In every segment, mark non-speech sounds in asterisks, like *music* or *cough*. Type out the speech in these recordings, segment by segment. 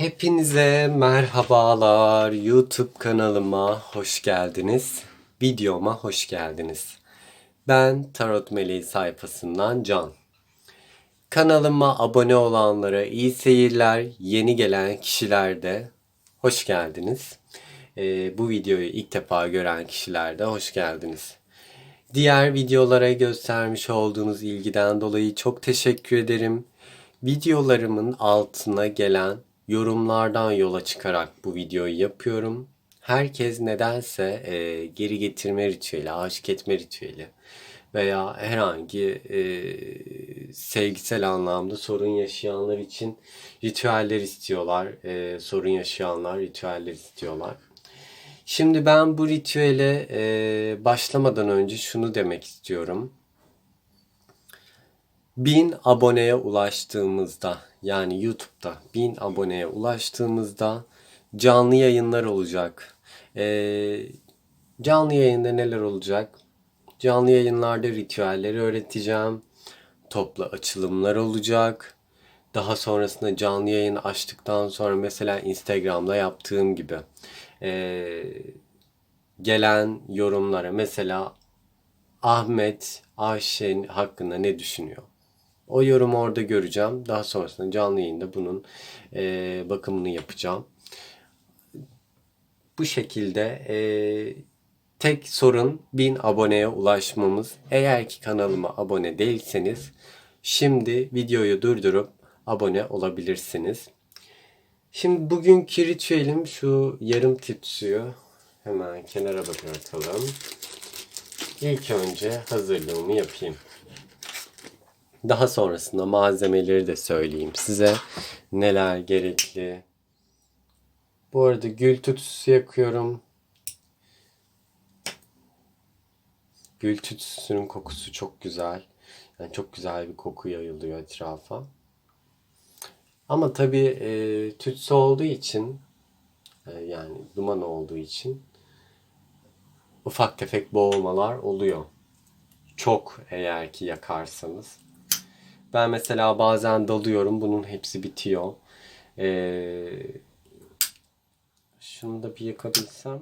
Hepinize merhabalar. YouTube kanalıma hoş geldiniz. Videoma hoş geldiniz. Ben Tarot Meleği sayfasından Can. Kanalıma abone olanlara iyi seyirler. Yeni gelen kişiler de hoş geldiniz. Ee, bu videoyu ilk defa gören kişiler de hoş geldiniz. Diğer videolara göstermiş olduğunuz ilgiden dolayı çok teşekkür ederim. Videolarımın altına gelen yorumlardan yola çıkarak bu videoyu yapıyorum. Herkes nedense e, geri getirme ritüeli, aşık etme ritüeli veya herhangi e, sevgisel anlamda sorun yaşayanlar için ritüeller istiyorlar. E, sorun yaşayanlar ritüeller istiyorlar. Şimdi ben bu ritüele e, başlamadan önce şunu demek istiyorum. 1000 aboneye ulaştığımızda yani YouTube'da 1000 aboneye ulaştığımızda canlı yayınlar olacak. Ee, canlı yayında neler olacak? Canlı yayınlarda ritüelleri öğreteceğim. Toplu açılımlar olacak. Daha sonrasında canlı yayın açtıktan sonra mesela Instagram'da yaptığım gibi ee, gelen yorumlara mesela Ahmet Ayşe hakkında ne düşünüyor? O yorumu orada göreceğim. Daha sonrasında canlı yayında bunun e, bakımını yapacağım. Bu şekilde e, tek sorun 1000 aboneye ulaşmamız. Eğer ki kanalıma abone değilseniz şimdi videoyu durdurup abone olabilirsiniz. Şimdi bugünkü ritüelim şu yarım tütsüyü hemen kenara bırakalım. İlk önce hazırlığımı yapayım. Daha sonrasında malzemeleri de söyleyeyim size. Neler gerekli. Bu arada gül tütsüsü yakıyorum. Gül tütsüsünün kokusu çok güzel. Yani çok güzel bir koku yayılıyor etrafa. Ama tabii e, tütsü olduğu için e, yani duman olduğu için ufak tefek boğulmalar oluyor. Çok eğer ki yakarsanız. Ben mesela bazen dalıyorum. Bunun hepsi bitiyor. Ee, şunu da bir yakabilsem.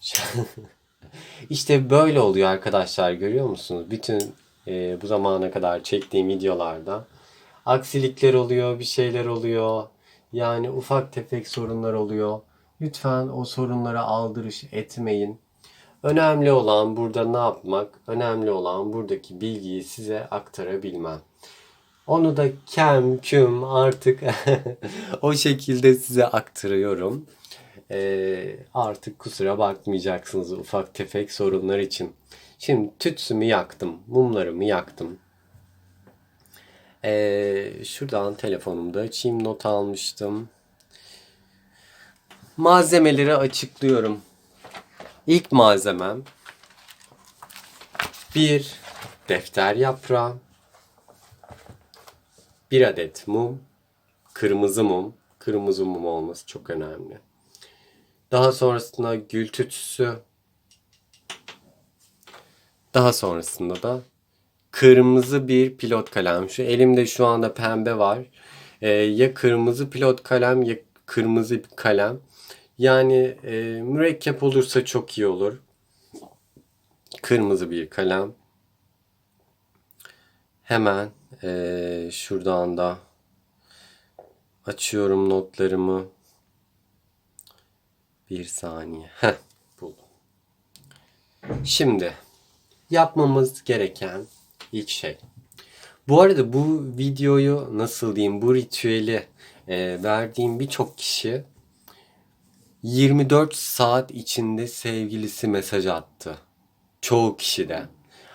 *laughs* işte böyle oluyor arkadaşlar. Görüyor musunuz? Bütün e, bu zamana kadar çektiğim videolarda aksilikler oluyor, bir şeyler oluyor. Yani ufak tefek sorunlar oluyor. Lütfen o sorunlara aldırış etmeyin. Önemli olan burada ne yapmak? Önemli olan buradaki bilgiyi size aktarabilmem. Onu da kem küm artık *laughs* o şekilde size aktarıyorum. Ee, artık kusura bakmayacaksınız ufak tefek sorunlar için. Şimdi tütsümü yaktım, mumlarımı yaktım. Ee, şuradan telefonumda açayım not almıştım. Malzemeleri açıklıyorum. İlk malzemem bir defter yaprağı, bir adet mum, kırmızı mum, kırmızı mum olması çok önemli. Daha sonrasında gül tütsüsü, daha sonrasında da kırmızı bir pilot kalem. Şu elimde şu anda pembe var. Ee, ya kırmızı pilot kalem ya kırmızı bir kalem. Yani e, mürekkep olursa çok iyi olur. Kırmızı bir kalem. Hemen e, şuradan da açıyorum notlarımı. Bir saniye. Heh, buldum. Şimdi yapmamız gereken ilk şey. Bu arada bu videoyu nasıl diyeyim bu ritüeli e, verdiğim birçok kişi 24 saat içinde sevgilisi mesaj attı. Çoğu kişi de.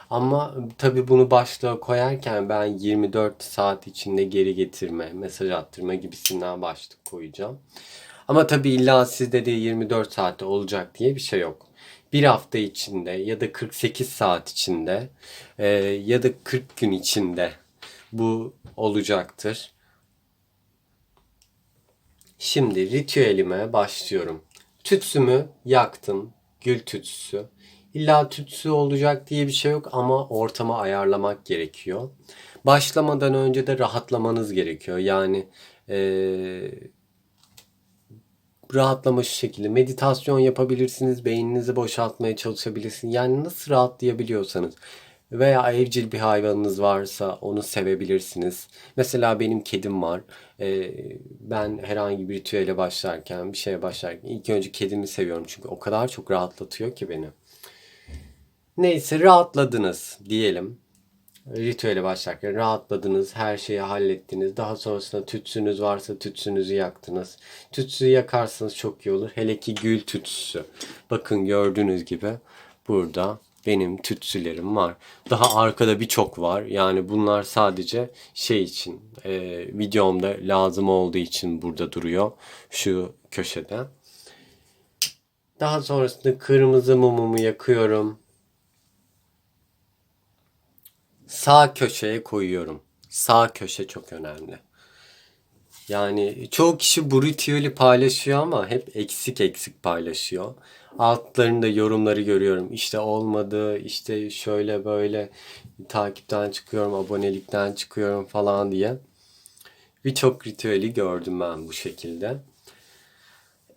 Ama tabi bunu başlığa koyarken ben 24 saat içinde geri getirme, mesaj attırma gibisinden başlık koyacağım. Ama tabi illa sizde de 24 saatte olacak diye bir şey yok. Bir hafta içinde ya da 48 saat içinde e, ya da 40 gün içinde bu olacaktır. Şimdi ritüelime başlıyorum. Tütsümü yaktım. Gül tütsüsü. İlla tütsü olacak diye bir şey yok ama ortama ayarlamak gerekiyor. Başlamadan önce de rahatlamanız gerekiyor. Yani eee rahatlama şu şekilde. Meditasyon yapabilirsiniz. Beyninizi boşaltmaya çalışabilirsiniz. Yani nasıl rahatlayabiliyorsanız. Veya evcil bir hayvanınız varsa onu sevebilirsiniz. Mesela benim kedim var. Ee, ben herhangi bir ritüele başlarken, bir şeye başlarken ilk önce kedimi seviyorum. Çünkü o kadar çok rahatlatıyor ki beni. Neyse rahatladınız diyelim. Ritüele başlarken rahatladınız, her şeyi hallettiniz. Daha sonrasında tütsünüz varsa tütsünüzü yaktınız. Tütsüyü yakarsanız çok iyi olur. Hele ki gül tütsüsü. Bakın gördüğünüz gibi burada benim tütsülerim var. Daha arkada birçok var. Yani bunlar sadece şey için, e, videomda lazım olduğu için burada duruyor. Şu köşede. Daha sonrasında kırmızı mumumu yakıyorum. Sağ köşeye koyuyorum. Sağ köşe çok önemli. Yani çoğu kişi bu ritüeli paylaşıyor ama hep eksik eksik paylaşıyor. Altlarında yorumları görüyorum. İşte olmadı, işte şöyle böyle takipten çıkıyorum, abonelikten çıkıyorum falan diye. Birçok ritüeli gördüm ben bu şekilde.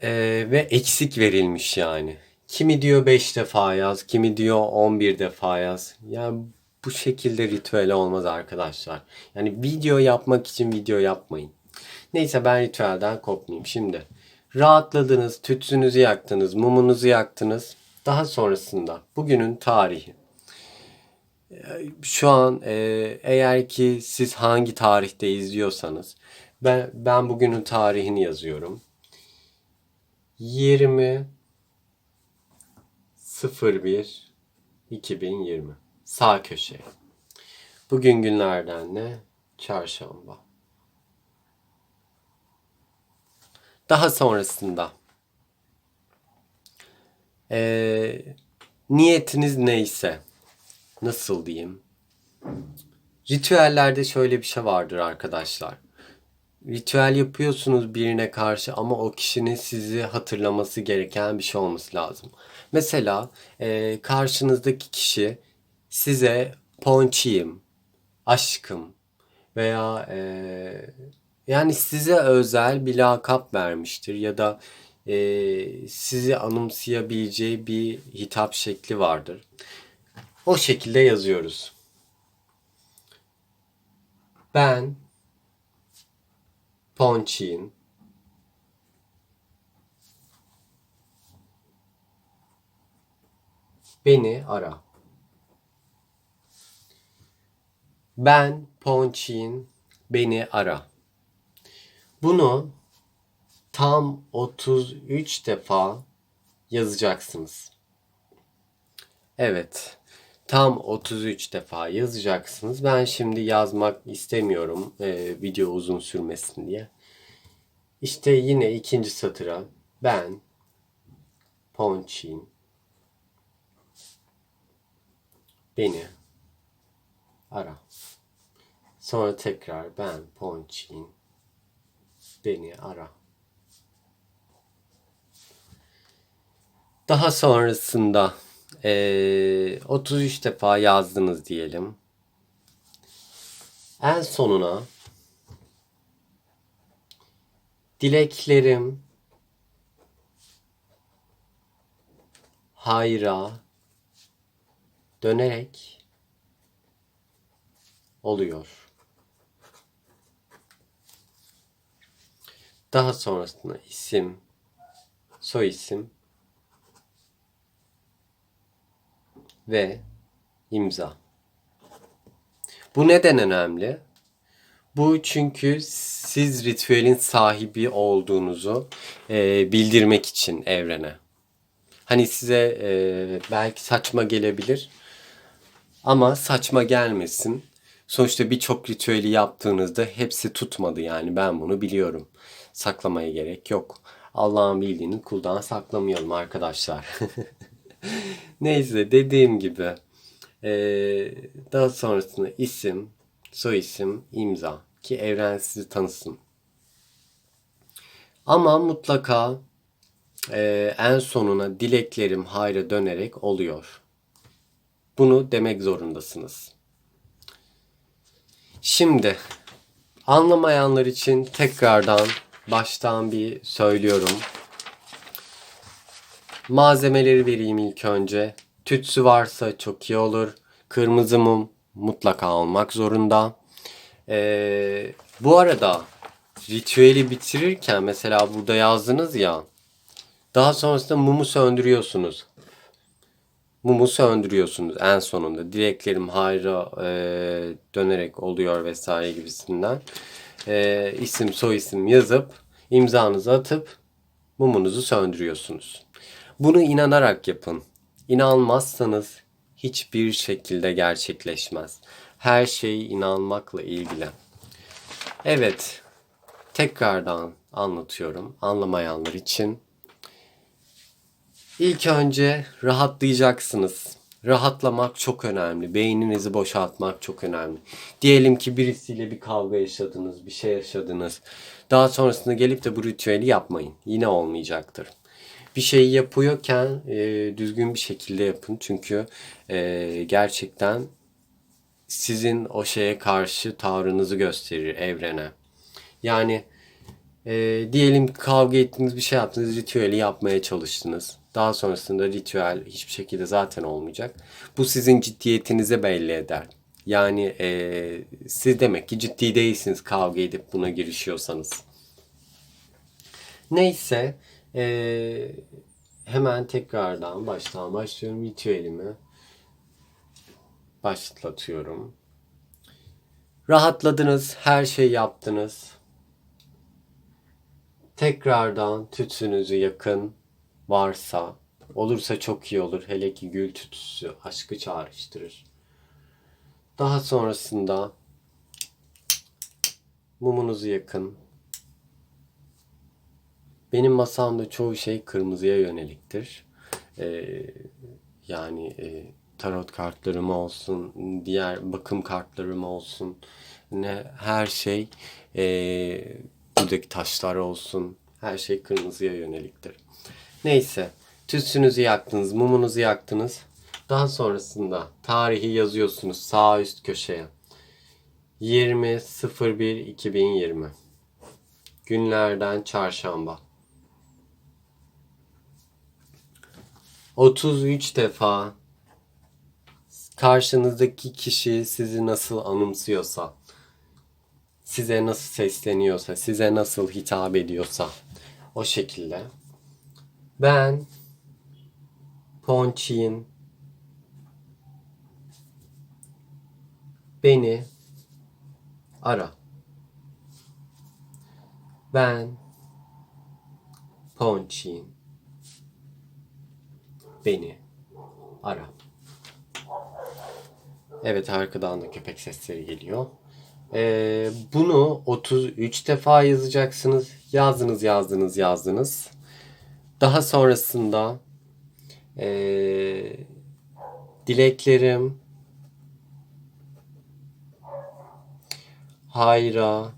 Ee, ve eksik verilmiş yani. Kimi diyor 5 defa yaz, kimi diyor 11 defa yaz. Yani bu şekilde ritüel olmaz arkadaşlar. Yani video yapmak için video yapmayın. Neyse ben ritüelden kopmayayım. Şimdi rahatladınız, tütsünüzü yaktınız, mumunuzu yaktınız. Daha sonrasında bugünün tarihi. Şu an e, eğer ki siz hangi tarihte izliyorsanız ben ben bugünün tarihini yazıyorum. 20 01 2020 sağ köşeye. Bugün günlerden ne? Çarşamba. Daha sonrasında eee, niyetiniz neyse nasıl diyeyim? Ritüellerde şöyle bir şey vardır arkadaşlar. Ritüel yapıyorsunuz birine karşı ama o kişinin sizi hatırlaması gereken bir şey olması lazım. Mesela eee, karşınızdaki kişi size ponçiyim, aşkım veya eee, yani size özel bir lakap vermiştir ya da eee, sizi anımsayabileceği bir hitap şekli vardır. O şekilde yazıyoruz. Ben Ponçik'in beni ara. Ben Ponçik'in beni ara. Bunu tam 33 defa yazacaksınız. Evet. Tam 33 defa yazacaksınız. Ben şimdi yazmak istemiyorum e, video uzun sürmesin diye. İşte yine ikinci satıra ben Ponçin beni ara. Sonra tekrar ben Ponçin beni ara. Daha sonrasında eee 33 defa yazdınız diyelim. En sonuna dileklerim hayra dönerek oluyor. Daha sonrasında isim, soy isim ve imza. Bu neden önemli? Bu çünkü siz ritüelin sahibi olduğunuzu e, bildirmek için evrene. Hani size e, belki saçma gelebilir ama saçma gelmesin. Sonuçta birçok ritüeli yaptığınızda hepsi tutmadı yani ben bunu biliyorum. Saklamaya gerek yok. Allah'ın bildiğini kuldan saklamayalım arkadaşlar. *laughs* Neyse dediğim gibi eee, daha sonrasında isim, soy isim, imza ki evren sizi tanısın. Ama mutlaka eee, en sonuna dileklerim hayra dönerek oluyor. Bunu demek zorundasınız. Şimdi anlamayanlar için tekrardan baştan bir söylüyorum. Malzemeleri vereyim ilk önce. Tütsü varsa çok iyi olur. Kırmızı mum mutlaka olmak zorunda. Ee, bu arada ritüeli bitirirken mesela burada yazdınız ya. Daha sonrasında mumu söndürüyorsunuz. Mumu söndürüyorsunuz en sonunda. Dileklerim hayra e, dönerek oluyor vesaire gibisinden. E, isim soy isim yazıp imzanızı atıp mumunuzu söndürüyorsunuz. Bunu inanarak yapın. İnanmazsanız hiçbir şekilde gerçekleşmez. Her şey inanmakla ilgili. Evet, tekrardan anlatıyorum anlamayanlar için. İlk önce rahatlayacaksınız. Rahatlamak çok önemli. Beyninizi boşaltmak çok önemli. Diyelim ki birisiyle bir kavga yaşadınız, bir şey yaşadınız. Daha sonrasında gelip de bu ritüeli yapmayın. Yine olmayacaktır. Bir şeyi yapıyorken e, düzgün bir şekilde yapın. Çünkü e, gerçekten sizin o şeye karşı tavrınızı gösterir evrene. Yani e, diyelim kavga ettiniz bir şey yaptınız ritüeli yapmaya çalıştınız. Daha sonrasında ritüel hiçbir şekilde zaten olmayacak. Bu sizin ciddiyetinizi belli eder. Yani e, siz demek ki ciddi değilsiniz kavga edip buna girişiyorsanız. Neyse e, hemen tekrardan baştan başlıyorum ritüelimi başlatıyorum. Rahatladınız, her şey yaptınız. Tekrardan tütsünüzü yakın varsa, olursa çok iyi olur. Hele ki gül tütsüsü aşkı çağrıştırır. Daha sonrasında mumunuzu yakın. Benim masamda çoğu şey kırmızıya yöneliktir. Ee, yani e, tarot kartlarım olsun, diğer bakım kartlarım olsun, ne her şey e, buradaki taşlar olsun, her şey kırmızıya yöneliktir. Neyse, tütsünüzü yaktınız, mumunuzu yaktınız. Daha sonrasında tarihi yazıyorsunuz sağ üst köşeye. 20.01.2020 Günlerden çarşamba. 33 defa karşınızdaki kişi sizi nasıl anımsıyorsa, size nasıl sesleniyorsa, size nasıl hitap ediyorsa o şekilde. Ben Ponçin beni ara. Ben Ponçin beni ara. Evet arkadan da köpek sesleri geliyor. Ee, bunu 33 defa yazacaksınız. Yazdınız, yazdınız, yazdınız. Daha sonrasında ee, dileklerim hayra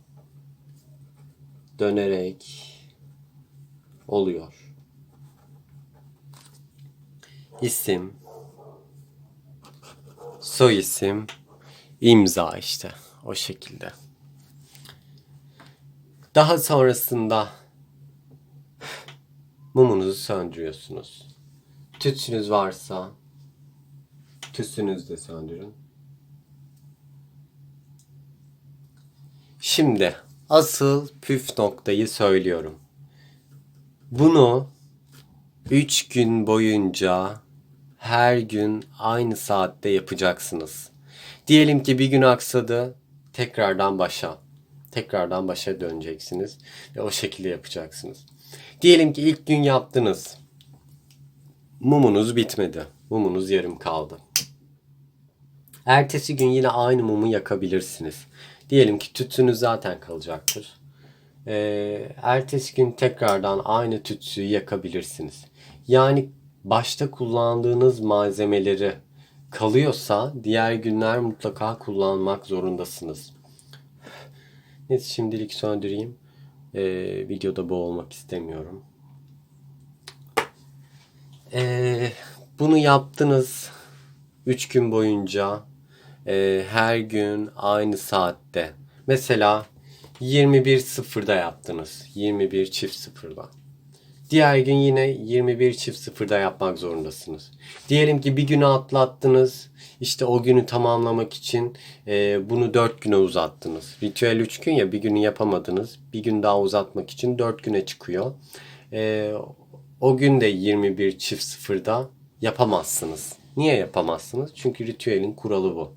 dönerek oluyor. İsim soy isim, imza işte o şekilde. Daha sonrasında mumunuzu söndürüyorsunuz. Tütsünüz varsa tütsünüzü de söndürün. Şimdi asıl püf noktayı söylüyorum. Bunu 3 gün boyunca her gün aynı saatte yapacaksınız. Diyelim ki bir gün aksadı, tekrardan başa. Tekrardan başa döneceksiniz ve o şekilde yapacaksınız. Diyelim ki ilk gün yaptınız. Mumunuz bitmedi. Mumunuz yarım kaldı. Ertesi gün yine aynı mumu yakabilirsiniz. Diyelim ki tütsünüz zaten kalacaktır. Ee, ertesi gün tekrardan aynı tütsüyü yakabilirsiniz. Yani başta kullandığınız malzemeleri kalıyorsa diğer günler mutlaka kullanmak zorundasınız. Neyse şimdilik söndüreyim. Ee, videoda boğulmak istemiyorum. Ee, bunu yaptınız 3 gün boyunca. e, her gün aynı saatte. Mesela 21.00'da yaptınız. 21 çift sıfırda. Diğer gün yine 21 çift sıfırda yapmak zorundasınız. Diyelim ki bir günü atlattınız. İşte o günü tamamlamak için e, bunu 4 güne uzattınız. Ritüel 3 gün ya bir günü yapamadınız. Bir gün daha uzatmak için 4 güne çıkıyor. E, o gün de 21 çift sıfırda yapamazsınız. Niye yapamazsınız? Çünkü ritüelin kuralı bu.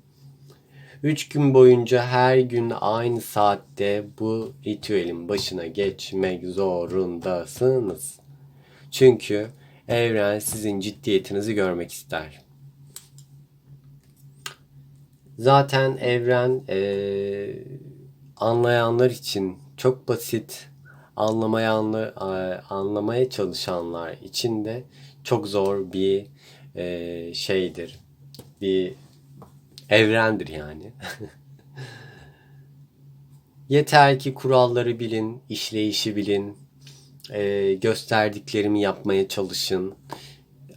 3 gün boyunca her gün aynı saatte bu ritüelin başına geçmek zorundasınız. Çünkü evren sizin ciddiyetinizi görmek ister. Zaten evren eee, anlayanlar için çok basit, anlamayanlar, eee, anlamaya çalışanlar için de çok zor bir eee, şeydir. Bir evrendir yani. *laughs* Yeter ki kuralları bilin, işleyişi bilin, eee, gösterdiklerimi yapmaya çalışın.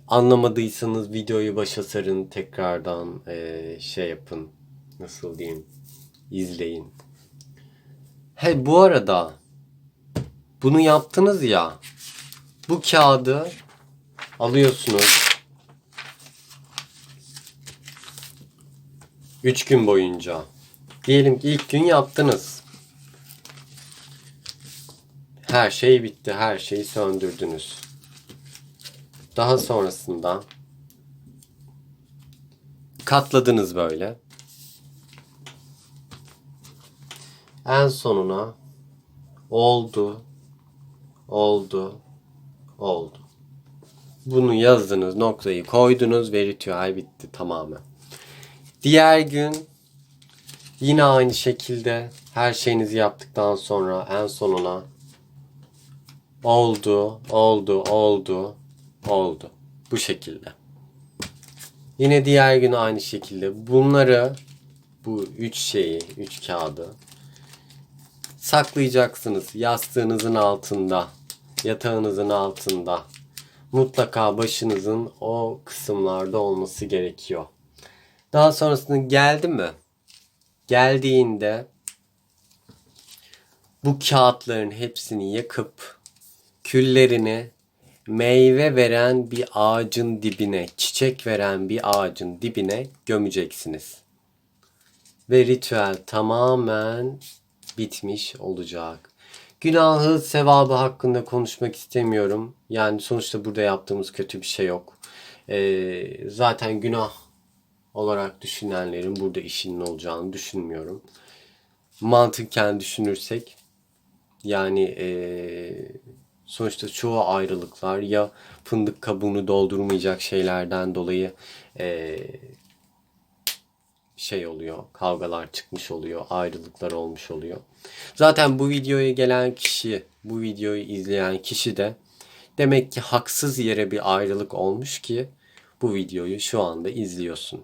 Anlamadıysanız videoyu başa sarın, tekrardan eee, şey yapın, nasıl diyeyim, izleyin. He bu arada bunu yaptınız ya, bu kağıdı alıyorsunuz. 3 gün boyunca. Diyelim ki ilk gün yaptınız. Her şey bitti, her şeyi söndürdünüz. Daha sonrasında katladınız böyle. En sonuna oldu, oldu, oldu. Bunu yazdınız, noktayı koydunuz ve ritüel bitti tamamen. Diğer gün yine aynı şekilde her şeyinizi yaptıktan sonra en sonuna oldu, oldu, oldu, oldu. Bu şekilde. Yine diğer gün aynı şekilde bunları bu üç şeyi, üç kağıdı saklayacaksınız yastığınızın altında, yatağınızın altında. Mutlaka başınızın o kısımlarda olması gerekiyor. Daha sonrasında geldi mi? Geldiğinde bu kağıtların hepsini yakıp küllerini meyve veren bir ağacın dibine, çiçek veren bir ağacın dibine gömeceksiniz. Ve ritüel tamamen bitmiş olacak. Günahı, sevabı hakkında konuşmak istemiyorum. Yani sonuçta burada yaptığımız kötü bir şey yok. Ee, zaten günah olarak düşünenlerin burada işinin olacağını düşünmüyorum. Mantıken düşünürsek yani eee, sonuçta çoğu ayrılıklar ya fındık kabuğunu doldurmayacak şeylerden dolayı eee, şey oluyor, kavgalar çıkmış oluyor, ayrılıklar olmuş oluyor. Zaten bu videoya gelen kişi, bu videoyu izleyen kişi de demek ki haksız yere bir ayrılık olmuş ki bu videoyu şu anda izliyorsun.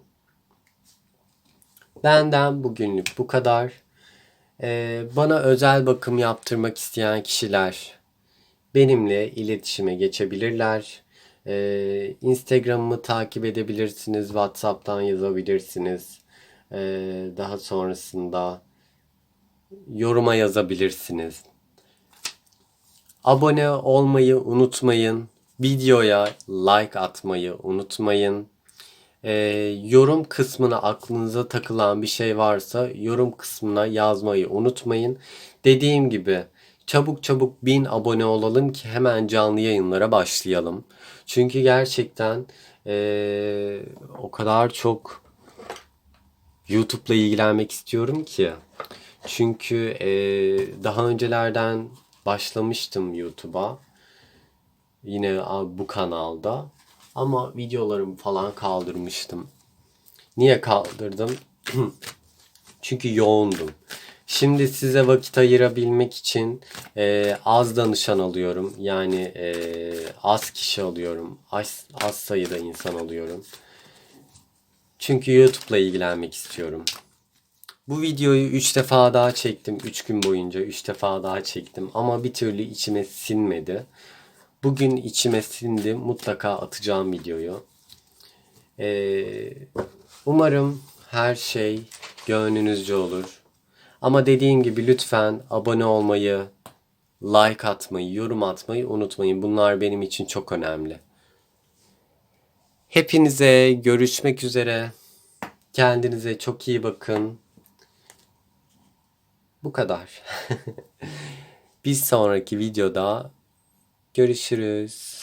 Benden bugünlük bu kadar. Ee, bana özel bakım yaptırmak isteyen kişiler benimle iletişime geçebilirler. Ee, Instagram'ımı takip edebilirsiniz. WhatsApp'tan yazabilirsiniz. Ee, daha sonrasında yoruma yazabilirsiniz. Abone olmayı unutmayın. Videoya like atmayı unutmayın. Ee, yorum kısmına aklınıza takılan bir şey varsa yorum kısmına yazmayı unutmayın. Dediğim gibi çabuk çabuk bin abone olalım ki hemen canlı yayınlara başlayalım. Çünkü gerçekten ee, o kadar çok YouTube'la ilgilenmek istiyorum ki. Çünkü ee, daha öncelerden başlamıştım YouTube'a. Yine bu kanalda. Ama videolarımı falan kaldırmıştım. Niye kaldırdım? *clears throat* Çünkü yoğundum. Şimdi size vakit ayırabilmek için e, az danışan alıyorum. Yani e, az kişi alıyorum. Az, az sayıda insan alıyorum. Çünkü YouTube'la ilgilenmek istiyorum. Bu videoyu 3 defa daha çektim. 3 gün boyunca 3 defa daha çektim. Ama bir türlü içime sinmedi. Bugün içime sindi. Mutlaka atacağım videoyu. Ee, umarım Her şey gönlünüzce olur. Ama dediğim gibi lütfen abone olmayı, like atmayı, yorum atmayı unutmayın. Bunlar benim için çok önemli. Hepinize görüşmek üzere. Kendinize çok iyi bakın. Bu kadar. *laughs* Bir sonraki videoda görüşürüz.